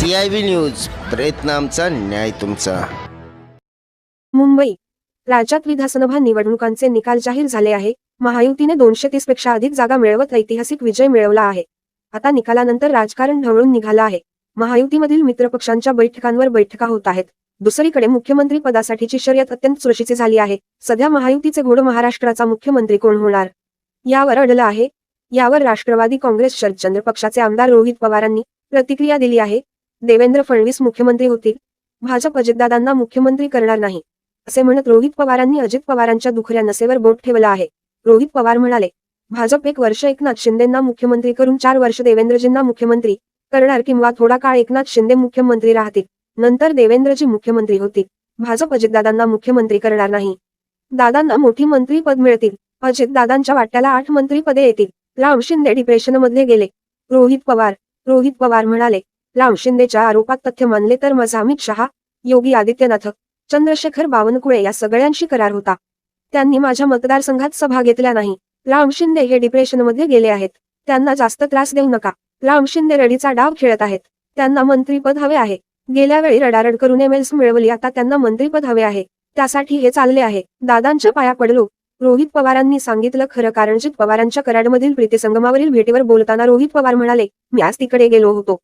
C I V news प्रयत्न आमचा न्याय तुमचा. मुंबई. राज्यात विधानसभा निवडणुकांचे निकाल जाहीर झाले आहे. महायुतीने दोनशे तीसपेक्षा अधिक जागा मिळवत ऐतिहासिक विजय मिळवला आहे. आता निकालानंतर राजकारण ढवळून निघालं आहे. महायुतीमधील मित्रपक्षांच्या बैठकांवर बैठका होत आहेत. दुसरीकडे मुख्यमंत्री पदासाठीची शर्यत अत्यंत चुरशीची झाली आहे. सध्या महायुतीचे घोड महाराष्ट्राचा मुख्यमंत्री कोण होणार? यावर अडलं आहे. यावर राष्ट्रवादी काँग्रेस शरदचंद्र पक्षाचे आमदार रोहित पवारांनी प्रतिक्रिया दिली आहे. देवेंद्र फडणवीस मुख्यमंत्री होतील भाजप अजितदादांना मुख्यमंत्री करणार नाही असे म्हणत रोहित पवारांनी अजित पवारांच्या दुखऱ्या नसेवर बोट ठेवला आहे. रोहित पवार म्हणाले भाजप एक वर्ष एकनाथ शिंदेंना मुख्यमंत्री करून चार वर्ष देवेंद्रजींना मुख्यमंत्री करणार किंवा थोडा काळ एकनाथ शिंदे मुख्यमंत्री राहतील नंतर देवेंद्रजी मुख्यमंत्री होतील भाजप अजितदादांना मुख्यमंत्री करणार नाही. दादांना मोठी मंत्रीपद मिळतील अजित दादांच्या वाट्याला आठ मंत्री पदे येतील. राम शिंदे डिप्रेशनमध्ये गेले. रोहित पवार रोहित पवार म्हणाले राम शिंदेच्या आरोपात तथ्य मानले तर माझा अमित शहा योगी आदित्यनाथ चंद्रशेखर बावनकुळे या सगळ्यांशी करार होता. त्यांनी माझ्या मतदारसंघात सभा घेतल्या नाही. राम शिंदे हे डिप्रेशनमध्ये गेले आहेत. त्यांना जास्त त्रास देऊ नका. राम शिंदे रडीचा डाव खेळत आहेत. त्यांना मंत्रीपद हवे आहे. गेल्या वेळी रडारड करून एमएल्स मिळवली आता त्यांना मंत्रीपद हवे आहे. त्यासाठी हे चालले आहे. दादांच्या पाया पडलो. रोहित पवारांनी सांगितलं खरं कारणजित पवारांच्या कराडमधील प्रीतीसंगमावरील भेटीवर बोलताना रोहित पवार म्हणाले मी आज तिकडे गेलो होतो.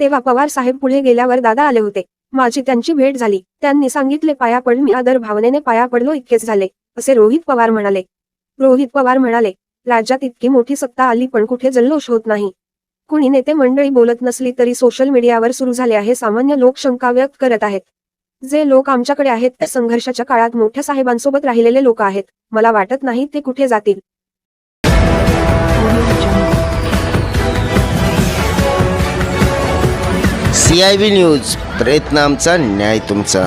तेव्हा पवार साहेब पुढे गेल्यावर दादा आले होते. माझी त्यांची भेट झाली. त्यांनी सांगितले पाया पड. मी आदर भावनेने पाया पडलो इतकेच झाले. असे रोहित पवार म्हणाले. रोहित पवार म्हणाले राज्यात इतकी मोठी सत्ता आली पण कुठे जल्लोष होत नाही. कुणी नेते मंडळी बोलत नसली तरी सोशल मीडियावर सुरू झाले आहे सामान्य लोक शंका व्यक्त करत आहेत. जे लोक आमच्याकडे आहेत ते संघर्षाच्या काळात मोठ्या साहेबांसोबत राहिलेले लोक आहेत. मला वाटत नाही ते कुठे जातील. सी आय बी न्यूज प्रयत्न आमचा न्याय तुमचा.